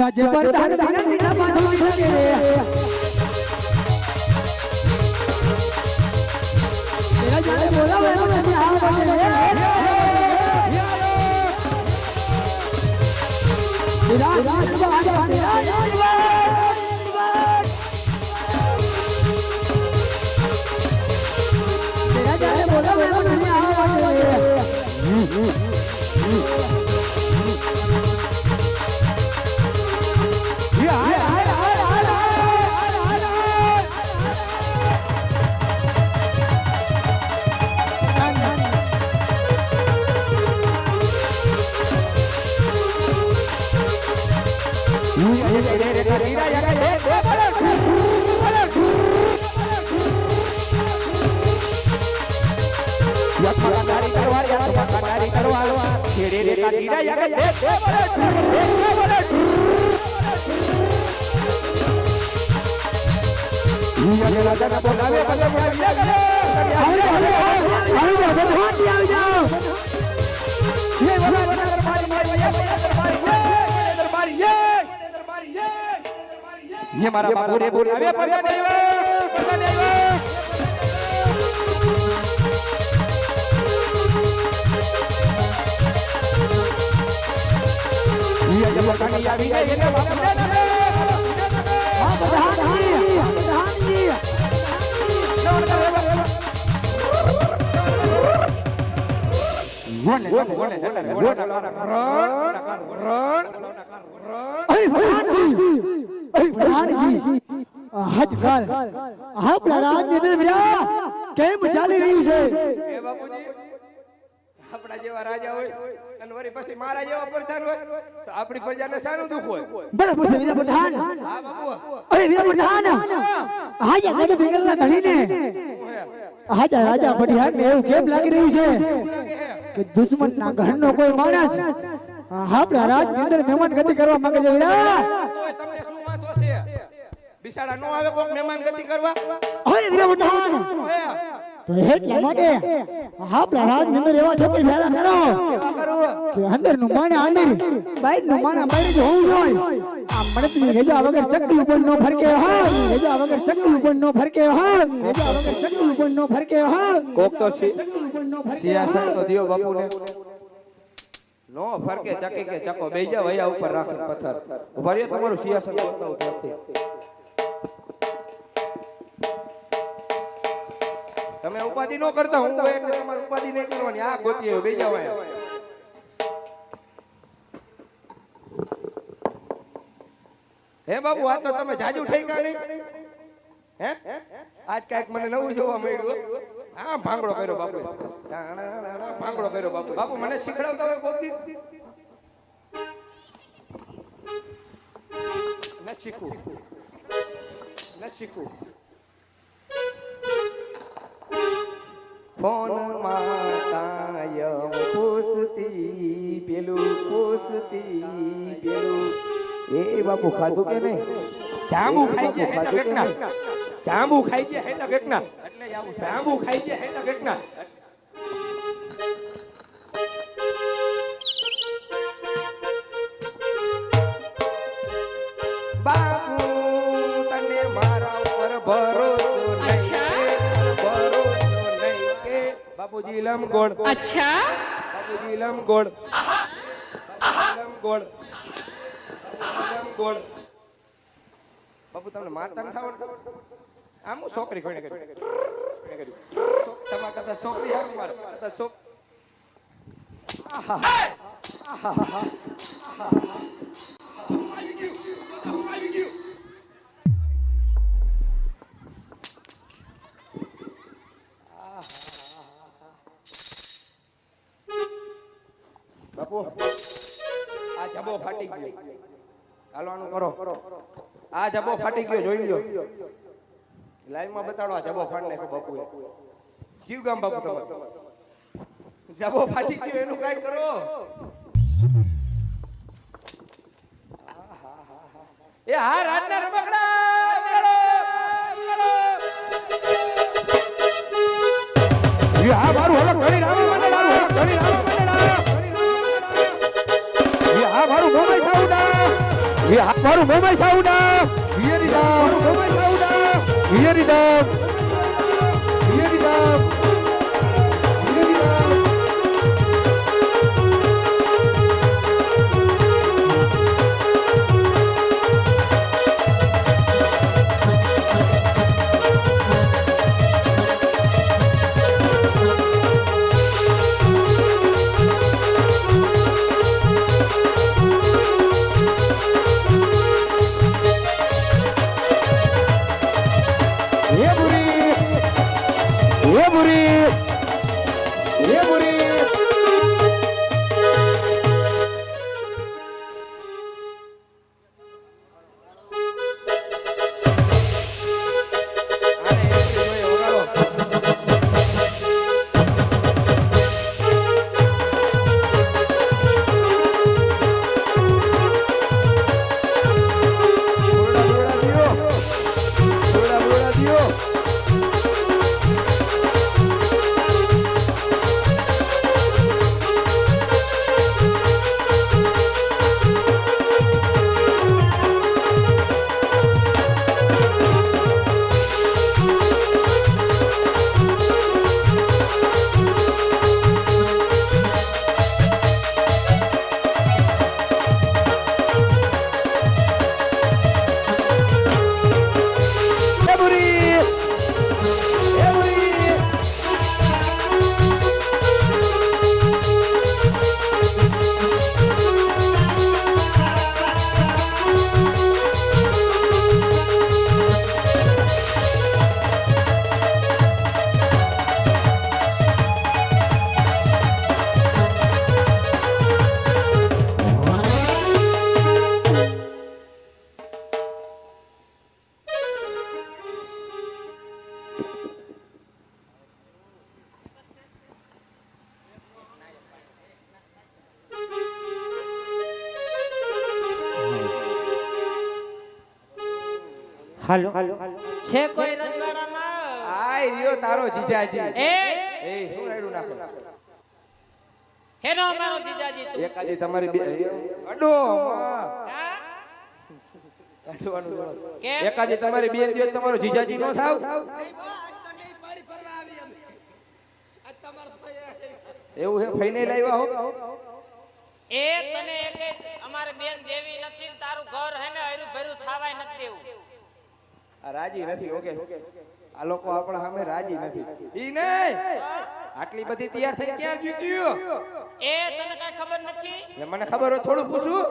સ્વાજે પર તાર વિનંતી ના પાછો શકે તેરા જાણે બોલાવે એમ નથી આ બને તેરા જાણે તેરા તેરા જાણે ये मारा बोरे बोरे अबे पता नहीं वो पता नहीं वो ये जब बतानी आ गई है ये ना बाप ने ગોને ગોને ગોને ગોને અરે પ્રધાનજી અરે પ્રધાનજી આજકાલ આપણા રાજની વિરા કેમ ચાલી રહી છે એ બાપુજી આપણા જેવા રાજા હોય અને વળી પછી મારા જેવા પ્રધાન હોય તો આપણી પ્રજાને સારું દુખ હોય? બરાબર છે વીરા પ્રધાન. હા બાપુ. અરે વીરા પ્રધાન. હાજા ગઢ ભેગલના ધણીને હાજા રાજા પટિયાર ને એવું કેમ લાગી રહી છે? કે દુશ્મન ના ઘરનો કોઈ માણસ આપણા રાજની અંદર મહેમાન ગતિ કરવા માંગે છે વીરા. તમને શું વાંધો છે? બિસાડા નો આવે કોક મહેમાન ગતિ કરવા? અરે વીરા પ્રધાન. તો એટલા માટે આપણા એવા છોકરી ભેળા કરો કરવું કે અંદરનું માણા અંદર બહારનું માણા બહાર જ હોવું જોઈએ. આ મળદની રજા વગર ચકલી ઉપર નો ફરકે હા રજા વગર ચકલી નો ફરકે હા રજા વગર ચકલી ઉપર નો ફરકે હા કોક તો સિયાસત તો દિયો બાપુને. નો ફરકે ચકી કે ચકો. બેહી વયા ઉપર રાખે પથ્થર. ઊભા રહ્યો તમારું સિયાસત તમે ઉપાધિ ન કરતા, હું હોય એટલે તમારે ઉપાધિ નહીં કરવાની. આ ગોતી બે જવાય હે બાબુ, આ તો તમે જાજુ ઠેકાણી હે? આજ કાંઈક મને નવું જોવા મળ્યું, હા. ભાંગડો કર્યો બાપુ ભાંગડો કર્યો બાપુ બાપુ, મને શીખડાવતા હોય ગોતી ન શીખું ન શીખવું. ફોન કાયમ પૂછતી પેલું પૂછતી પેલું. એ બાપુ ખાધું કે નહીં? જાંબુ ખાઈ ગયા હેઠા કેટલા જાંબુ ખાઈ ગયા હેઠા કેટલા એટલે જાંબુ ખાઈ ગયા કેટલા બાપુજી લમગોળ. અચ્છા. બાપુજી લમગોળ. લમગોળ. લમગોળ. બાપુ તમને મારતા નથી આવડતું આમ હું છોકરી કોઈને કર્યું તમારા કરતા છોકરી હારું મારે. કરતા છોક આહા આહા આહા બાપુ આ જબો ફાટી ગયો. હાલવાનું કરો. આ જબો ફાટી ગયો, જોઈ લો લાઈવમાં બતાડો આ જબો ફાડ નાખો બાપુએ જીવ ગામ બાપુ તમારે. જબો ફાટી ગયો, એનું કઈ કરો. એ હા રાતના રમકડા મારું હલક ધણી મને મારું હલક ધણી રામા મંડળા. મારું મોમાઈ સાઉડા હિયરી દામ મારું મોબાઈલ સાઉડા હિયરી દામ હિયરી ડામ હાલો. છે કોઈ રજવાડામાં? આય રહ્યો તારો જીજાજી. એ! એ શું રાયડું નાખો? હેનો અમારો જીજાજી તું. એકાદી તમારી બે અડો માં. અડવાનું. એકાદી તમારી બેન દિયો તમારો જીજાજી નો થાવ? એવું હે ફઈને લાવ્યા હો? એ તને એકે અમારે બેન દેવી નથી તારું ઘર હે ને હર્યું ભર્યું થાવાય નથી દેવું રાજી નથી ઓકે. આ લોકો આપણા સામે રાજી નથી. ઈ નહીં! આટલી બધી તૈયાર થઈ ક્યાં ગયું? એ તને કઈ ખબર નથી? મને ખબર હોય થોડું પૂછું.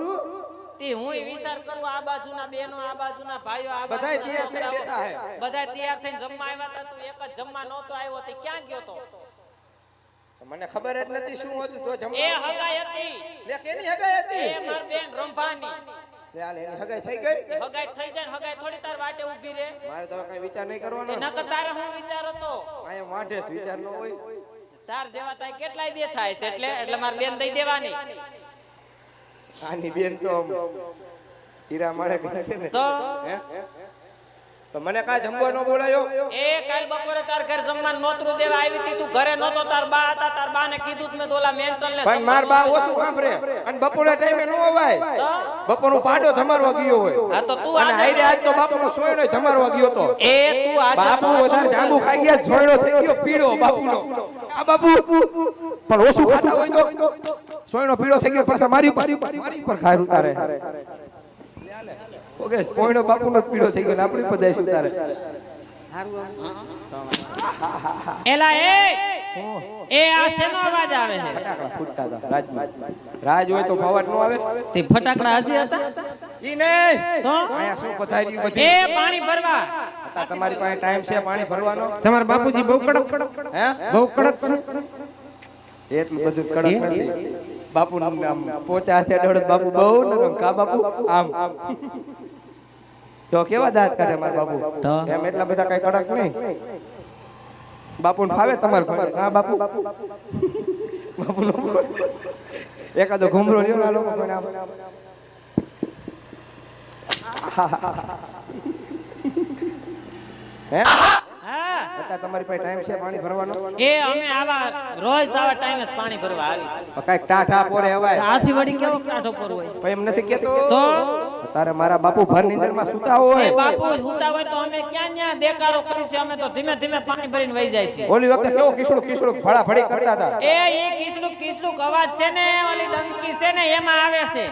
તે હું વિચાર કરું આ બાજુના બેનો આ બાજુના ભાઈઓ આ બધા તૈયાર થઈ બેઠા હે. બધાય તૈયાર થઈને જમવા આવ્યા હતા તું એક જ જમવા નહોતો આવ્યો તે ક્યાં ગયો તો? મને ખબર જ નથી શું હતું તો એ જમવા હગાઈ હતી. લે કેની હગાઈ હતી? એ માર બેન રંભાની. લે હાલ એની હગાઈ થઈ ગઈ? હગાઈ થઈ જાય ને હગાઈ થોડી તાર વાટે ઊભી રહે મારે તો કઈ વિચાર નહીં કરવાનો. નકર તારે હું વિચાર હતો? અહીંયા વાંઢે વિચાર ન હોય. તાર જેવા તાય કેટલાય બે થાય છે એટલે એટલે માર બેન દઈ દેવાની. આની બેન તો હીરા માળે ગઈ છે ને. તો? હે? તો મને કાંઈ જમવા ન બોલાયો? એ કાલ બપોરે તાર ઘર જમવાનું નોતરું દેવા આવી હતી તું ઘરે નહોતો તાર બા હતા તાર બાને કીધું તું મેં તો મેન્ટલ ને પણ માર બા ઓછું સાંભળે. અને બપોરે ટાઈમે ન અવાય. બપોરનું પાડો ધમારવા ગયો હોય. હા તો તું અને હાઈડે આજ તો બાપુનો સોયનો ધમારવા ગયો તો. એ તું આજ બાપુ વધારે જાંબુ ખાઈ ગયા સોયનો થઈ ગયો પીળો બાપુનો. આ બાપુ. પણ ઓછું ખાતા હોય તો. સોયનો પીળો થઈ ગયો પાછા મારી પર મારી પર ખાય ઉતારે ઓકે પોઈનો બાપુનો પીળો થઈ ગયો ને આપણી દેશ ઉતારે એલા એ! એ આ શેનો અવાજ આવે છે? ફટાકડા ફૂટતા હતા રાજમાં. રાજ હોય તો ફવાટ નો આવે. તે ફટાકડા હસી હતા? ઈ નહીં! તો? અહીંયા શું પથારી એ બધી? પાણી ભરવા. તમારી પાસે ટાઈમ છે પાણી ભરવાનો. તમારા બાપુજી બહુ કડક હે? બહુ કડક છે. એટલું બધું કડક નથી. બાપુ આમ પોચા છે અડોડ બાપુ બહુ નરમ. કા બાપુ? આમ. જો કેવા દાંત કાઢે મારા બાપુ? એમ એટલા બધા કઈ કડક નહીં? બાપુ ફાવે તમારે ખબર હા બાપુ. બાપુ એકાદો ઘુમરો લ્યો ના લોકો પણ હા? અત્યારે તમારી પાસે ટાઈમ છે પાણી ભરવાનો? એ અમે આવા રોજ આવા ટાઈમે પાણી ભરવા આવી કાંઈક ટાઠા પોરે હવાય. આથી વડી કેવો ટાઠો પોર હોય? પણ એમ નથી કેતો તો? તારે મારા બાપુ ભર નીંદરમાં સુતા એ હોય બાપુ સુતા હોય તો અમે ક્યાં ન્યા દેકારો કરીશું અમે તો ધીમે ધીમે પાણી ભરીને વહી જાય છે ઓલી વખતે કેવો કિસડું કિસડું ફળા ફળી કરતા હતા? એ એ કિસલુક કિસલુક અવાજ છે ને? ઓલી ડંકી છે ને? એમાં આવે છે.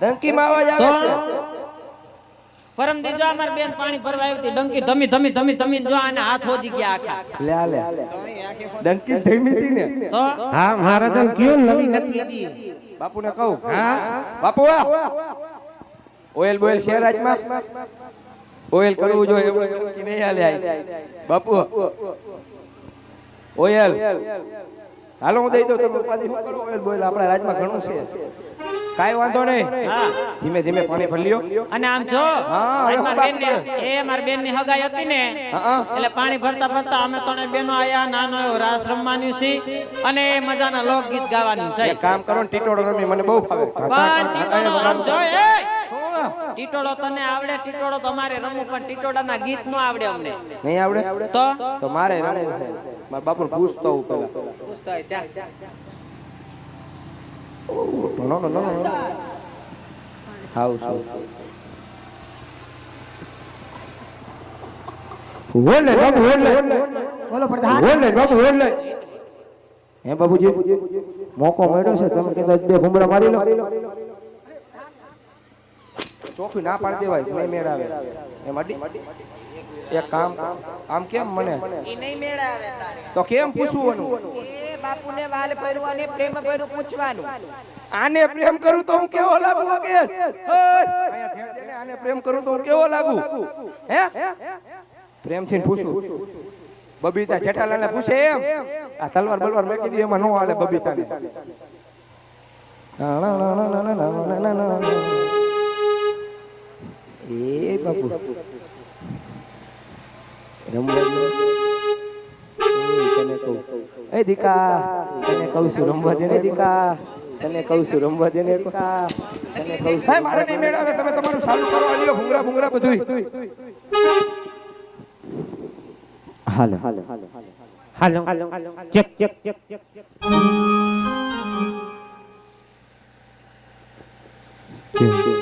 ડંકીમાં અવાજ આવે છે? પરમ દી જો અમાર બેન પાણી ભરવા આવી હતી. ડંકી ધમી ધમી ધમી ધમી જો આને હાથ હોજી ગયા આખા. લે લે. ડંકી ધીમી હતી ને. તો? હા મહારાજન કયો નવી નથી હતી. બાપુને કહું. હા. બાપુ આ. ઓઇલ બોઇલ છે રાજમાં ઓઇલ કરવું જોઈએ એવું ડંકી નહીં હાલે આઈ. બાપુ ઓઇલ. હાલો હું દઈ દઉં. તમે ઉપાધિ શું કરો? Oil boil. આપણા રાજમાં ઘણું છે. કાંઈ વાંધો નહીં. ધીમે ધીમે પાણી ભરી લ્યો. અને આમ જો મારી બેનને- એ મારી બેનની હગાઈ હતી ને એટલે પાણી ભરતા ભરતા અમે ત્રણે બેનો આયા નાનો એવો રાસ રમવાનું છે અને મજાના લોકગીત ગાવાનું છે એક કામ કરો ને ટીટોળો રમી મને બહુ ફાવે. પણ ટીટોળો આમ જો એ! શું? ટીટોળો તને આવડે ટીટોળો તમારે રમવું પણ ટીટોડાના ગીત નો આવડે અમને. નહીં આવડે? તો? તો મારે રમવું છે. મારા બાપુ પૂછતો હું પેલા નો no, no, no, હાઉ House. ઓલે બાબુ ઓલે બોલો પ્રધાન ઓલે બાબુ ઓલે હે બાબુજી મોકો મળ્યો છે તમે કીધા બે ભૂમરા મારી લો ચોખી ના પાડી દેવાય નહીં મેળ આવે એમ અડી એક કામ આમ કેમ મને તો કેમ પૂછવું એ બાપુને વાલ ભર્યું અને પ્રેમ ભર્યું પૂછવાનું. આને પ્રેમ કરું તો હું કેવો લાગુ ને, આને પ્રેમ કરું તો હું કેવો લાગુ? હે? પ્રેમથી પૂછું. બબીતા જેઠાલાલને પૂછે એમ. આ તલવાર બલવાર મેકી દી એમાં નો હાલે બબીતાને. એ બાપુ. રમવા તને કહું. એ દીકા તને કહું છું રમવા દે ને દીકા. તને કહું છું રમવા દે ને દીકા. તને કહું છું મારે નહીં મેળાવે તમે તમારું સારું કરો આલ્યો ભૂંગરા ભૂંગરા બધું hello. Hello. Hello. Check check check. Check check હે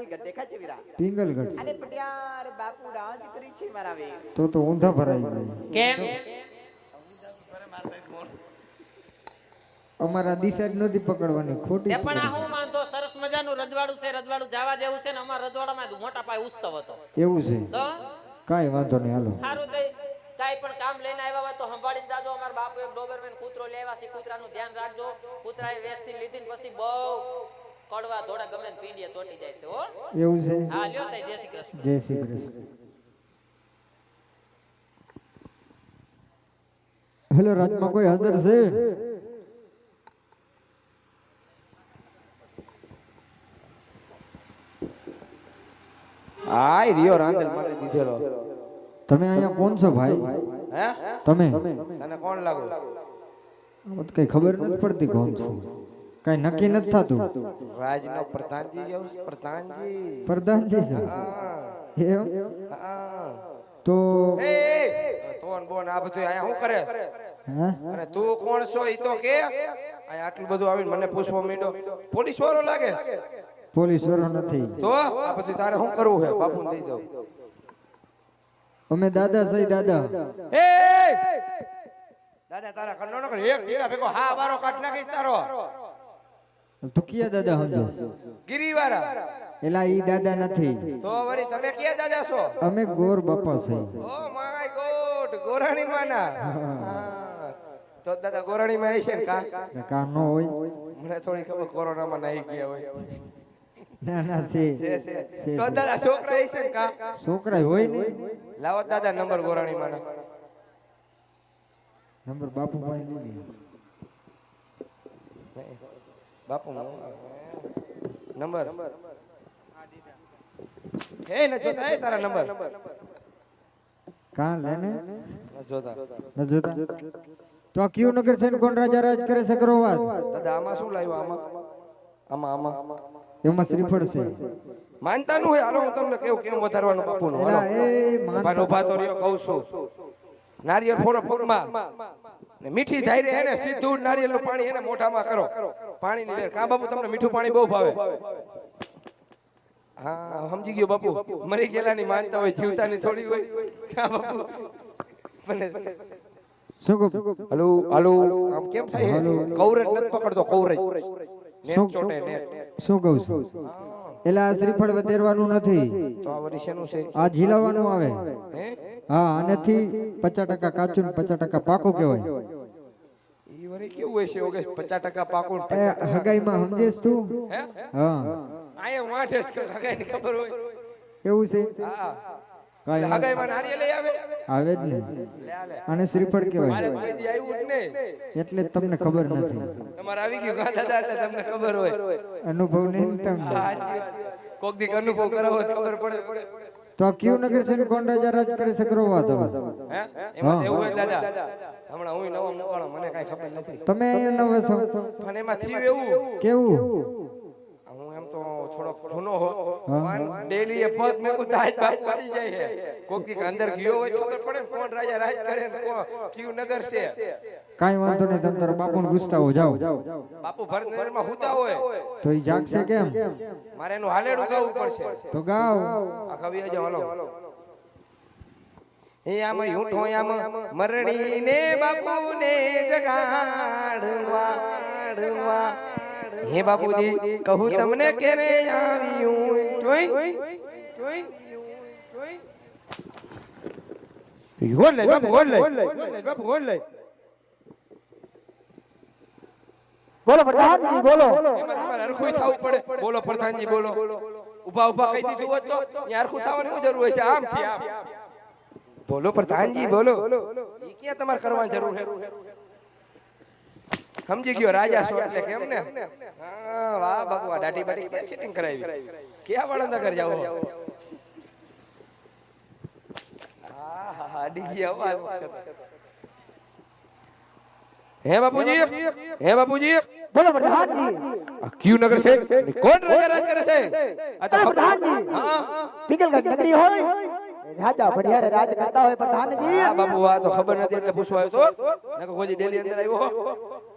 પિંગલગઢ દેખા છે વીરા? પિંગલગઢ. અને પટિયાર બાપુ રાજ કરી છે મારા વે. તો તો ઊંધા ભરાઈ ગઈ કેમ? અમારા દિશા જ નથી પકડવાની ખોટી પણ આ હું માનતો સરસ મજાનું રજવાડું છે રજવાડું જવા જેવું છે ને અમારા રજવાડામાં મોટા પાય ઉત્સવ હતો. એવું છે. તો? કાઈ વાંધો નહીં હાલો. સારું થઈ કાઈ પણ કામ લઈને આવ્યા હોય તો સંભાળીને જાજો. અમારા બાપુ એક ડોબરમેન કૂતરો લેવા છે કૂતરાનું ધ્યાન રાખજો. કૂતરાએ વેક્સિન લીધી ને પછી બહુ કડવા ધોળા ગમે ને પીંડીએ ચોટી જાય છે હો. એવું છે? હા લ્યો તઈ જય શ્રી કૃષ્ણ. જય શ્રી કૃષ્ણ. હેલો રાજમાં કોઈ હાજર છે? આય રિયો રાંદલ મારે દીધેલો. તમે અહીંયા કોણ છો ભાઈ? હે? તમે? તને કોણ લાગો આમાં કઈ ખબર નથી પડતી કોણ છો. કઈ નક્કી નથી થતું. રાજનો પ્રધાનજી જેવું પ્રધાનજી. પ્રધાનજી છે એમ? તો એ, તોન બોન આ બધું આયા શું કરે? અને તું કોણ છો ઈ તો કે? આ આટલું બધું આવીને મને પૂછવા માંડ્યો. પોલીસ વાળો લાગે? પોલીસ વાળો નથી. તો આ બધું તારે શું કરવું છે બાપુ દઈ દઉં. અમે દાદા સહી દાદા. એ દાદા તારા કન્નો નો એક ટીકા ભેગો હા બારો કાટ નાખીશ તારો. ધુકિયા દાદા સમજો ગિરીવાળા. એલા ઈ દાદા નથી. તો વરી તમે ક્યાં દાદા છો? અમે ગોર બાપા છે ઓ માય ગોડ ગોરાણી માના. તો દાદા ગોરાણી માં છે ને કા? કા નો હોય. મને થોડી ખબર કોરોના માં નહીં ગયા હોય. ના ના છે. તો દાદા છોકરા છે ને કા? છોકરા હોય નહીં લાવો દાદા નંબર ગોરાણી માના. નંબર બાપુ પાસે લઈ લ્યો. બાપુ નંબર. હે ન જોતા હે તારા નંબર. કાં લેને? ન જોતા. ન જોતા? તો આ કયું નગર છે ને કોણ રાજા રાજ કરે છે કરો વાત? દાદા આમાં શું લાવ્યો? આમાં. આમાં આમાં. એમાં શ્રીફળ છે. માનતા નું હોય હાલો હું તમને કેવું કેમ વધારવાનું બાપુ નું એ માનતા ઊભા તો રહ્યો કહું છું. નારિયેળ ફોડો પગમાં. ને મીઠી ધાયરે હે ને સીધું નારિયેળનું પાણી એને મોઢામાં કરો. પાણી ની કા બાપુ તમને મીઠું પાણી બહુ ભાવે? હા સમજી ગયો બાપુ. મરી ગયેલાની માનતા હોય જીવતાની થોડી હોય. કા બાપુ? હલો હલો આમ કેમ થાય? કૌરજ નથી પકડતો કૌરજ. Net ચોટે net. શું કહું? છું એટલે આ શ્રીફળ વધેરવાનું નથી. તો આ વળી શેનું છે? આ ઝીલાવાનું આવે. હે? હા આનાથી પચાસ ટકા કાચું ને પચાસ ટકા પાકું કહેવાય. ઈ કેવું હોય છે ઓગસ્ટ પચાસ ટકા પાકું ને એ 50% હગાઈમાં સમજેશ તું? હા? આયા વાંઠે જ હગાઈની ખબર હોય. એવું છે? હા. કાંઈ હગાઈમાં નારિયેળ આવે? આવે જ ને લે આ લે. આને શ્રીફળ મારે કહેવાય. કોઈ આવ્યું જ નહીં. એટલે તમને ખબર નથી. તમારે આવી ગયું ગા દાદા એટલે તમને ખબર હોય. અનુભવ નહીં તમને. કોક દી અનુભવ કરાવો ખબર પડે. તો આ કયું નગર છે કોંડાજા રાજ કરે છે કરવા વાત હે? એમાં એવું હોય દાદા? હમણાં હું નવો મને કાઈ ખબર નથી. તમે નવા છો? પણ એમાં થયું એવું? કેવું? તો થોડોક જૂનો હો. પણ ડેલી એ પગ મે કું તાજ પડી જાય છે. કોક અંદર ગયો હોય તો ખબર પડે કોણ રાજા રાજ કરે ને કોણ કયું નગર છે. કાઈ વાંધો નહીં તમે તારા બાપુને પૂછતા હો જાઓ. બાપુ ભરતનગરમાં હુતા હોય. તો એ જાગશે કેમ? મારે એનું હાલેડું ગાવું પડશે. તો ગાવ. આ કવિ આજે હાલો. યામ આમ યામ આમ મરણી ને બાપુ ને જગાડવા હે બાપુજી કહું તમને કેરે આવ્યું જોઈ જોઈ હોલ લે બાપુ હોલ લે. બાપુ હોલ લે બોલો. પ્રધાનજી બોલો હરખું થવું પડે. બોલો પ્રધાનજી બોલો. ઊભા ઊભા કહી દીધું હોત તો હરખું થવાની શું જરૂર છે? આમ છે આમ. બોલો પ્રધાનજી બોલો. ક્યાં તમારે કરવાની જરૂર છે? સમજી ગયો રાજા છો એટલે કેમ ને હા વાહ બાપુ આ દાઢી બાટી ક્યાં સેટિંગ કરાવી ક્યાં વળંદા નગર જાવ હા બાપુજી હે બાપુજી બોલો પ્રધાનજી. ક્યુ નગર છે? કોણ રાજા રાજ કરે છે? આ તો પ્રધાનજી. હા. પિંગલગઢ નગરી હોય? રાજા ભડિયારે રાજ કરતા હોય પ્રધાનજી. હા બાપુ આ તો ખબર નથી એટલે પૂછવા આવ્યો તો. નકો કોઈ ડેલી અંદર આવ્યો.